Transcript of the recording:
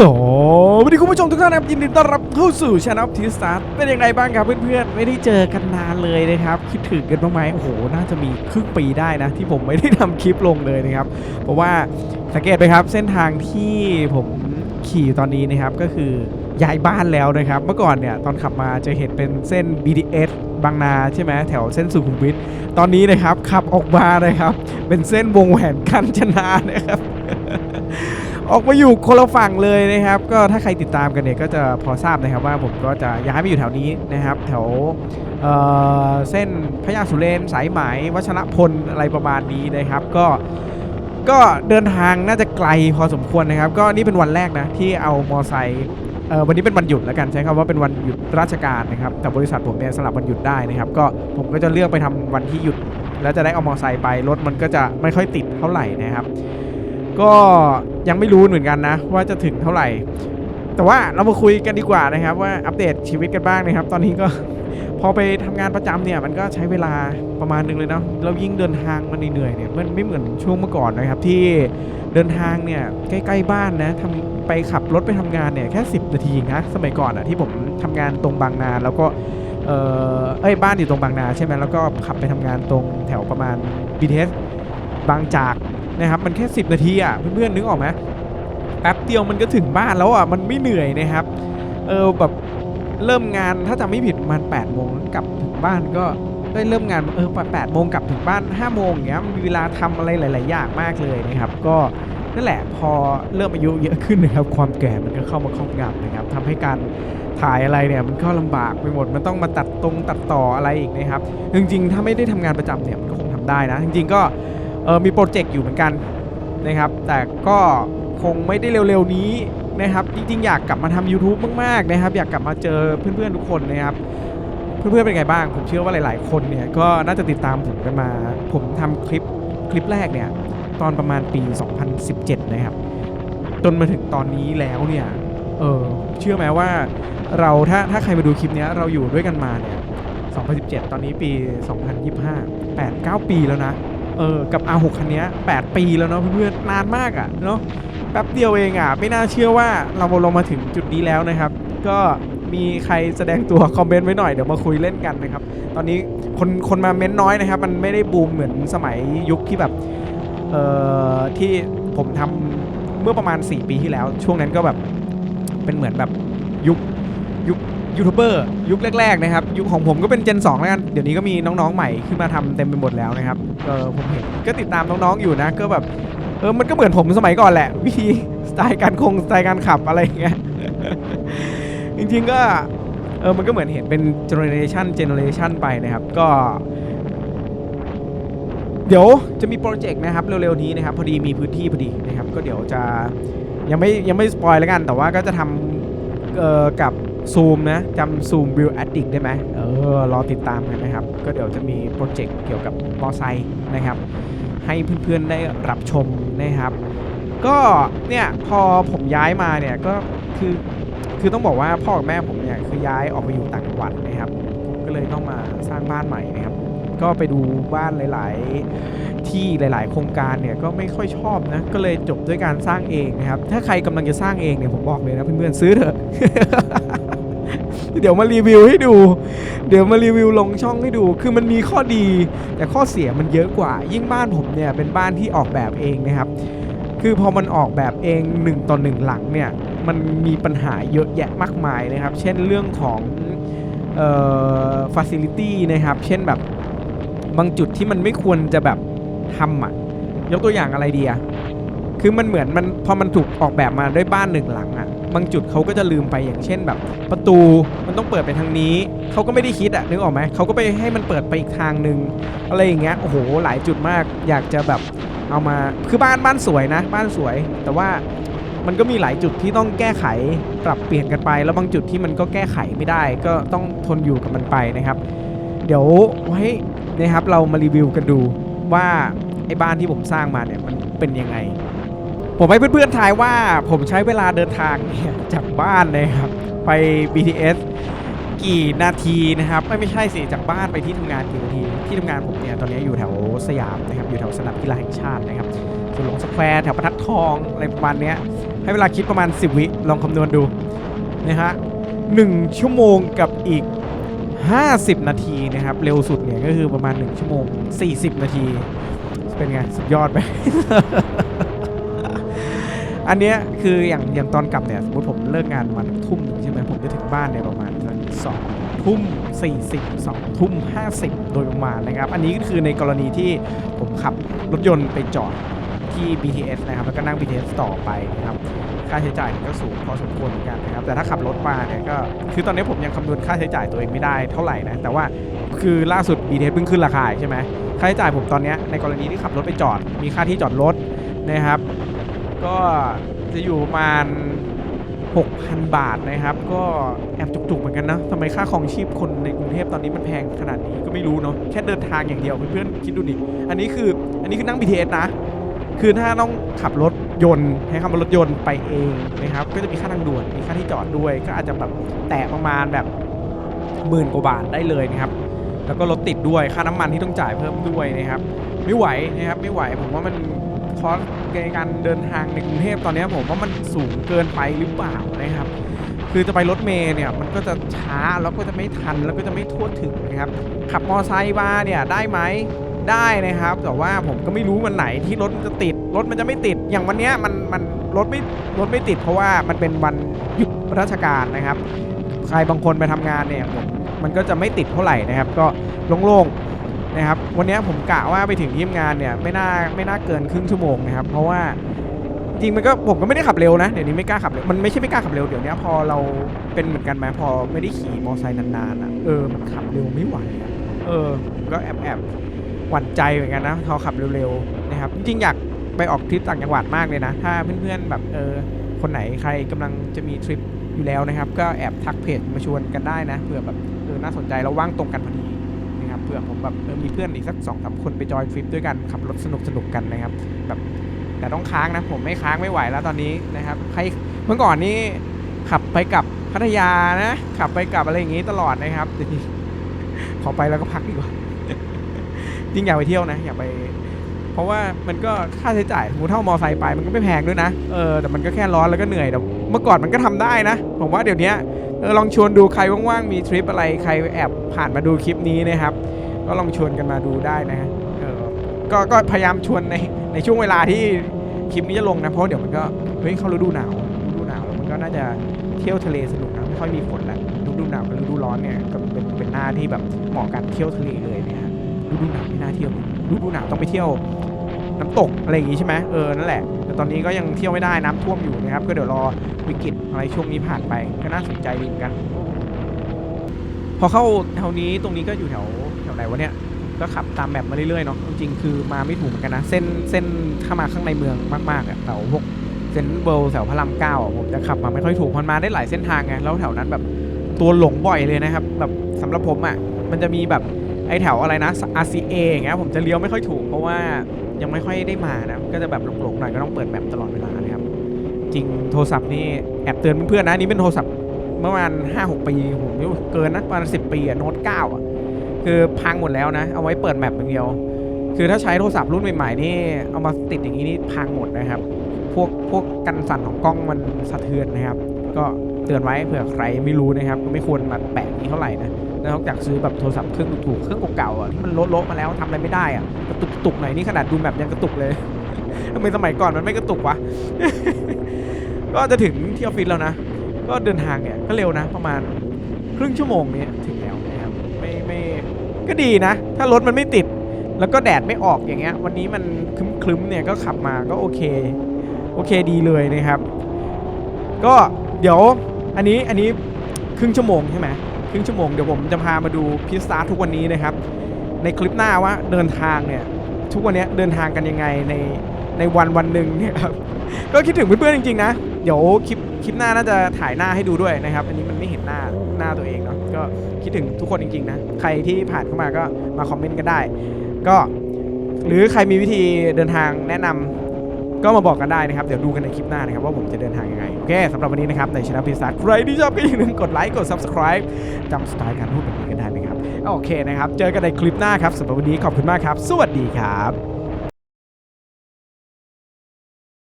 สวัสดีคุณผู้ชมทุกท่านนะครับยินดีต้อนรับเข้าสู่ช anel ทีสตาร์เป็นยังไงบ้างครับเพื่อนๆ ไม่ได้เจอกันนานเลยนะครับ คิดถึงกันบ้างไหมโอ้โห น่าจะมีครึ่งปีได้นะ ที่ผมไม่ได้ทำคลิปลงเลยนะครับ เพราะว่าสังเกตไปครับเส้นทางที่ผมขี่ตอนนี้นะครับก็คือย้ายบ้านแล้วนะครับ เมื่อก่อนเนี่ยตอนขับมาจะเห็นเป็นเส้น BTS บางนาใช่ไหมแถวเส้นสุขุมวิทตอนนี้นะครับขับออกมานะครับ เป็นเส้นวงแหวนคันชนานะครับ ออกมาอยู่คนละฝั่งเลยนะครับ ก็ถ้าใครติดตามกันเนี่ยก็จะพอทราบนะครับว่าผมก็จะย้ายไปอยู่แถวนี้นะครับ แถวเเส้นพญาสุเรนสายไหมวัชรพลอะไรประมาณนี้นะครับ ก็ก็เดินทางน่าจะไกลพอสมควรนะครับ ก็นี่เป็นวันแรกนะที่เอามอไซค์วันนี้เป็นวันหยุดแล้วกันใช้คำว่าเป็นวันหยุดราชการนะครับแต่บริษัทผมเนี่ยสลับวันหยุดได้นะครับ ก็ผมก็จะเลือกไปทำวันที่หยุด แล้วจะได้เอามอไซค์ไปรถมันก็จะไม่ค่อยติดเท่าไหร่นะครับ ก็ยังไม่รู้เหมือนกันนะ ว่าจะถึงเท่าไหร่ แต่ว่าเรามาคุยกันดีกว่านะครับว่าอัปเดตชีวิตกันบ้างนะครับ ตอนนี้ก็พอไปทำงานประจำเนี่ยมันก็ใช้เวลาประมาณนึงเลยเนาะเรายิ่งเดินทางมันเหนื่อยเนี่ยมันไม่เหมือนช่วงเมื่อก่อนนะครับ ที่เดินทางเนี่ยใกล้ๆบ้านนะทำไปขับรถไปทำงานเนี่ยแค่ 10 นาทีนะสมัยก่อนอะที่ผมทำงานตรงบางนาแล้วก็เออเอ้ยบ้านอยู่ตรงบางนาใช่ไหมแล้วก็ขับไปทำงานตรงแถวประมาณ BTS บางจาก นะครับมันแค่ 10 นาทีอะเพื่อนๆนึกออกไหมแป๊บเดียวมันก็ถึงบ้านแล้วอะมันไม่เหนื่อยนะครับเออแบบเริ่มงานถ้าจำไม่ผิดมัน8โมงกลับถึงบ้านก็ได้เริ่มงานเออ8โมงกลับถึงบ้าน5โมงอย่างเงี้ยมีเวลาทำอะไรหลาย ๆ อย่างมากเลยนะครับ ก็นั่นแหละพอเริ่มอายุเยอะขึ้นนะครับความแก่มันก็เข้ามาครอบงำนะครับทำให้การถ่ายอะไรเนี่ยมันก็ลำบากไปหมดมันต้องมาตัดตรงตัดต่ออะไรอีกนะครับจริง ๆ ถ้าไม่ได้ทำงานประจำเนี่ยมันก็คงทำได้นะ จริง ๆ ก็ เออมีโปรเจกต์อยู่เหมือนกันนะครับ แต่ก็คงไม่ได้เร็วๆนี้นะครับ จริงๆ อยากกลับมาทำ YouTube มากๆนะครับ อยากกลับมาเจอเพื่อนๆทุกคนนะครับเพื่อนๆเป็นไงบ้าง ผมเชื่อว่าหลายๆ คนเนี่ยก็น่าจะติดตามผมกันมา ผมทำคลิปคลิปแรกเนี่ยตอนประมาณปี 2017 นะครับ จนมาถึงตอนนี้แล้วเนี่ยเออเชื่อไหมว่าเราถ้าถ้าใครมาดูคลิปนี้เราอยู่ด้วยกันมาเนี่ย 2017 ตอนนี้ปี 2025 8 9 ปีแล้วนะ เออ กับ R6 คันนี้8 ปีแล้วเนาะเพื่อนๆ นานมากอะ่ะเนาะ แป๊บเดียวเองอะ่ะ ไม่น่าเชื่อว่าเราลงมาถึงจุดนี้แล้วนะครับ ก็มีใครแสดงตัวคอมเมนต์ไว้หน่อยเดี๋ยวมาคุยเล่นกันนะครับ ตอนนี้คนคนมาเม้นน้อยนะครับ มันไม่ได้บูมเหมือนสมัยยุคที่แบบ เอ่อ ที่ผมทำเมื่อประมาณ 4 ปีที่แล้ว ช่วงนั้นก็แบบเป็นเหมือนแบบยุค ยูทูบเบอร์ยุคแรกๆนะครับยุคของผมก็เป็นเจน2แล้วกันเดี๋ยวนี้ก็มีน้องๆใหม่ขึ้นมาทำเต็มไปหมดแล้วนะครับเออผมเห็นก็ติดตามน้องๆอยู่นะก็แบบเออมันก็เหมือนผมสมัยก่อนแหละ วิธีสไตล์การคงสไตล์การขับอะไรอย่างเงี้ยจริงๆก็เออมันก็เหมือนเห็นเป็นเจเนอเรชันเจเนอเรชันไปนะครับก็ เดี๋ยวจะมีโปรเจกต์นะครับเร็วๆนี้นะครับพอดีมีพื้นที่พอดีนะครับ ก็เดี๋ยวจะยังไม่ยังไม่สปอยแล้วกัน แต่ว่าก็จะทำเอ่อกับ ซูมนะจำซูมวิวแอดดิกได้ไหมเออรอติดตามกันนะครับ ก็เดี๋ยวจะมีโปรเจกต์เกี่ยวกับมอไซค์นะครับ ให้เพื่อนๆได้รับชมนะครับ ก็เนี่ยพอผมย้ายมาเนี่ยก็คือคือต้องบอกว่าพ่อกับแม่ผมเนี่ยคือย้ายออกมาอยู่ต่างจังหวัดนะครับ ก็เลยต้องมาสร้างบ้านใหม่นะครับ ก็ไปดูบ้านหลาย ๆ ที่หลาย ๆ โครงการเนี่ยก็ไม่ค่อยชอบนะ ก็เลยจบด้วยการสร้างเองนะครับ ถ้าใครกำลังจะสร้างเองเนี่ยผมบอกเลยนะเพื่อนๆซื้อเถอะ เดี๋ยวมารีวิวให้ดู เดี๋ยวมารีวิวลงช่องให้ดู คือมันมีข้อดี แต่ข้อเสียมันเยอะกว่า ยิ่งบ้านผมเนี่ยเป็นบ้านที่ออกแบบเองนะครับ คือพอมันออกแบบเอง1ต่อ1หลังเนี่ย มันมีปัญหาเยอะแยะมากมายนะครับ เช่นเรื่องของเอ่อ facility นะครับ เช่นแบบบางจุดที่มันไม่ควรจะแบบ ทำอะ ยกตัวอย่างอะไรดีอะคือมันเหมือนมันพอมันถูกออกแบบมาด้วยบ้านหนึ่งหลังอะบางจุดเขาก็จะลืมไปอย่างเช่นแบบ ประตูมันต้องเปิดไปทางนี้ เขาก็ไม่ได้คิดอะนึกออกไหมเขาก็ไปให้มันเปิดไปอีกทางหนึ่งอะไรอย่างเงี้ยโอ้โหหลายจุดมากอยากจะแบบเอามาคือบ้านบ้านสวยนะ บ้านสวย แต่ว่ามันก็มีหลายจุดที่ต้องแก้ไขปรับเปลี่ยนกันไป แล้วบางจุดที่มันก็แก้ไขไม่ได้ ก็ต้องทนอยู่กับมันไปนะครับ เดี๋ยวไว้นะครับเรามารีวิวกันดู ว่าไอ้บ้านที่ผมสร้างมาเนี่ยมันเป็นยังไง ผมให้เพื่อนๆทายว่าผมใช้เวลาเดินทางเนี่ยจากบ้านนะครับไป BTS กี่นาทีนะครับไม่ไม่ใช่สิจากบ้านไปที่ทำงานกี่นาทีที่ทำงานผมเนี่ยตอนนี้อยู่แถวสยามนะครับอยู่แถวสนามกีฬาแห่งชาตินะครับสวนหลวงสแควร์แถวประทัดทองอะไรประมาณเนี้ยให้เวลาคิดประมาณ 10 วิลองคำนวณดูนะฮะหนึ่งชั่วโมงกับอีก 50 นาทีนะครับ เร็วสุดเนี่ยก็คือประมาณ 1 ชั่วโมง 40 นาที เป็นไง สุดยอดไหม อันเนี้ยคืออย่างอย่างตอนกลับเนี่ย สมมติผมเลิกงานประมาณทุ่มหนึ่งใช่ไหมผมจะถึงบ้านเนี่ยประมาณสองทุ่มสี่สิบสองทุ่มห้าสิบโดยประมาณนะครับ อันนี้ก็คือในกรณีที่ผมขับรถยนต์ไปจอดที่ BTS นะครับ แล้วก็นั่ง BTS ต่อไปนะครับ ค่าใช้จ่ายก็สูงพอสมควรเหมือนกันนะครับแต่ถ้าขับรถมาเนี่ยก็คือตอนนี้ผมยังคำนวณค่าใช้จ่ายตัวเองไม่ได้เท่าไหร่นะแต่ว่าคือล่าสุด BTS เพิ่งขึ้นราคาใช่ไหมค่าใช้จ่ายผมตอนนี้ในกรณีที่ขับรถไปจอด มีค่าที่จอดรถนะครับ ก็จะอยู่ประมาณ 6,000 บาทนะครับ ก็แอบจุกๆเหมือนกันนะทำไมค่าครองชีพคนในกรุงเทพตอนนี้มันแพงขนาดนี้ก็ไม่รู้เนาะแค่เดินทางอย่างเดียวเพื่อนๆคิดดูดิอันนี้คืออันนี้คือนั่ง BTS นะคือถ้าต้องขับรถ ยนต์ให้คำว่ารถยนต์ไปเองนะครับ ก็จะมีค่าทางด่วน มีค่าที่จอดด้วย ก็อาจจะแบบแตะประมาณแบบหมื่นกว่าบาทได้เลยนะครับ แล้วก็รถติดด้วย ค่าน้ำมันที่ต้องจ่ายเพิ่มด้วยนะครับ ไม่ไหวนะครับ ไม่ไหว ผมว่ามันคอสในการเดินทางในกรุงเทพตอนนี้ผมว่ามันสูงเกินไปหรือเปล่านะครับ คือจะไปรถเมล์เนี่ยมันก็จะช้าแล้วก็จะไม่ทันแล้วก็จะไม่ทั่วถึงนะครับ ขับมอไซค์มาเนี่ยได้ไหมได้นะครับ แต่ว่าผมก็ไม่รู้วันไหนที่รถมันจะติด รถมันจะไม่ติดอย่างวันเนี้ยมันมันรถไม่รถไม่ติด เพราะว่ามันเป็นวันหยุดราชการนะครับ ใครบางคนไปทำงานเนี่ยผมมันก็จะไม่ติดเท่าไหร่นะครับ ก็โล่งๆนะครับ วันเนี้ยผมกะว่าไปถึงที่ทำงานเนี่ยไม่น่าไม่น่าเกินครึ่งชั่วโมงนะครับ เพราะว่าจริงมันก็ผมก็ไม่ได้ขับเร็วนะเดี๋ยวนี้ไม่กล้าขับเร็วมันไม่ใช่ไม่กล้าขับเร็วเดี๋ยวนี้พอเราเป็นเหมือนกันไหมพอไม่ได้ขี่มอเตอร์ไซค์นานๆอะเออมันขับเร็วไม่ไหวอะเออผมก็แอบแอบหวั่นใจเหมือนกันนะพอขับเร็วๆนะครับจริงๆอยาก ไปออกทริปต่างจังหวัดมากเลยนะ ถ้าเพื่อนๆแบบเออคนไหนใครกำลังจะมีทริปอยู่แล้วนะครับ ก็แอบทักเพจมาชวนกันได้นะเผื่อแบบเออน่าสนใจเราว่างตรงกันพอดีนะครับเผื่อผมแบบเออมีเพื่อนอีกสักสองสามคนไปจอยทริปด้วยกันขับรถสนุกสนุกๆกันนะครับ แบบแต่ต้องค้างนะผมไม่ค้างไม่ไหวแล้วตอนนี้นะครับใครเมื่อก่อนนี่ขับไปกับพัทยานะ ขับไปกับอะไรอย่างงี้ตลอดนะครับดีขอไปแล้วก็พักดีกว่าจริงอยากไปเที่ยวนะอยากไป เพราะว่ามันก็ค่าใช้จ่ายมมติเท่ามอไซค์ไปมันก็ไม่แพงด้วยนะเออแต่มันก็แค่ร้อนแล้วก็เหนื่อยแต่เมื่อก่อนมันก็ทำได้นะ ผมว่าเดี๋ยวนี้เออลองชวนดูใครว่างๆมีทริปอะไรใครแอบผ่านมาดูคลิปนี้นะครับ ก็ลองชวนกันมาดูได้นะฮะเออก็ก็พยายามชวนในในช่วงเวลาที่คลิปนี้จะลงนะเพราะเดี๋ยวมันก็เฮ้ยเข้าฤดูหนาวฤดูหนาวแล้วมันก็น่าจะเที่ยวทะเลสนุกนะไม่ค่อยมีฝนแล้วฤดูหนาวกับฤดูร้อนเนี่ยก็เป็นเป็นหน้าที่แบบเหมาะกันเที่ยวทะเลเลยเนี่ยฮะฤดูหนาวไม่น่าเที่ยวฤดูหนาวต้องไปเที่ยว น้ำตกอะไรอย่างงี้ใช่ไหมเออนั่นแหละ แต่ตอนนี้ก็ยังเที่ยวไม่ได้น้ำท่วมอยู่นะครับ ก็เดี๋ยวรอวิกฤตอะไรช่วงนี้ผ่านไปก็น่าสนใจดีเหมือนกัน พอเข้าแถวนี้ตรงนี้ก็อยู่แถวแถวไหนวะเนี่ยก็ขับตามแมปมาเรื่อยๆเนาะจริงๆคือมาไม่ถูกเหมือนกันนะ เส้นเส้นเข้ามาข้างในเมืองมากๆอะแถวพวกเซนเบิลแถวพระรามเก้าอะผมจะขับมาไม่ค่อยถูกมันมาได้หลายเส้นทางไงแล้วแถวนั้นแบบตัวหลงบ่อยเลยนะครับ แบบสำหรับผมอะ่ะมันจะมีแบบ ไอแถวอะไรนะ RCA อย่างเงี้ยผมจะเลี้ยวไม่ค่อยถูก เพราะว่ายังไม่ค่อยได้มานะก็จะแบบหลงๆหน่อยก็ต้องเปิดแมปตลอดเวลานะครับ จริงโทรศัพท์นี่แอบเตือนเพื่อนๆนะนี่เป็นโทรศัพท์เมื่อประมาณห้าหกปีผมไม่เกินนะประมาณสิบปีอะโน้ตเก้าอะคือพังหมดแล้วนะ เอาไว้เปิดแมปอย่างเดียว คือถ้าใช้โทรศัพท์รุ่นใหม่ๆนี่เอามาติดอย่างนี้นี่พังหมดนะครับ พวกพวกกันสั่นของกล้องมันสะเทือนนะครับ ก็เตือนไว้เผื่อใครไม่รู้นะครับ ก็ไม่ควรมาแปะนี้เท่าไหร่นะ นอกจากซื้อแบบโทรศัพท์เครื่องถูกๆเครื่องเก่าๆอะที่มันโละๆมาแล้วทำอะไรไม่ได้อะกระตุกตุกหน่อยนี่ขนาดดูแมปยังกระตุกเลยทำไมสมัยก่อนมันไม่กระตุกวะก็จะถึงที่ออฟฟิศแล้วนะ ก็เดินทางเนี่ยก็เร็วนะ ประมาณครึ่งชั่วโมงนี้ถึงแล้วนะครับไม่ไม่ก็ดีนะ ถ้ารถมันไม่ติด แล้วก็แดดไม่ออกอย่างเงี้ย วันนี้มันคลึ้มๆเนี่ยก็ขับมาก็โอเค โอเคดีเลยนะครับ ก็เดี๋ยวอันนี้อันนี้ครึ่งชั่วโมงใช่ไหม รึ่งชั่วโมงเดี๋ยวผมจะพามาดูพิซซ่าทุกวันนี้นะครับ ในคลิปหน้าว่าเดินทางเนี่ย ทุกวันนี้เดินทางกันยังไงในในวันวันหนึ่งเนี่ยครับก็คิดถึงเพื่อนๆจริงๆนะเดี๋ยวคลิปคลิปหน้าน่าจะถ่ายหน้าให้ดูด้วยนะครับ อันนี้มันไม่เห็นหน้าหน้าตัวเองเนาะก็คิดถึงทุกคนจริงๆนะใครที่ผ่านเข้ามาก็มาคอมเมนต์กันได้ ก็ หรือใครมีวิธีเดินทางแนะนำ ก็มาบอกกันได้นะครับ เดี๋ยวดูกันในคลิปหน้านะครับ ว่าผมจะเดินทางยังไง โอเคสำหรับวันนี้นะครับ ในช anel พิซซ่าใครที่ชอบก็อย่าลืมกดไลค์กด subscribe จำสไตล์การพูดแบบนี้กันได้นะครับ โอเคนะครับ เจอกันในคลิปหน้าครับสำหรับวันนี้ขอบคุณมากครับ สวัสดีครับ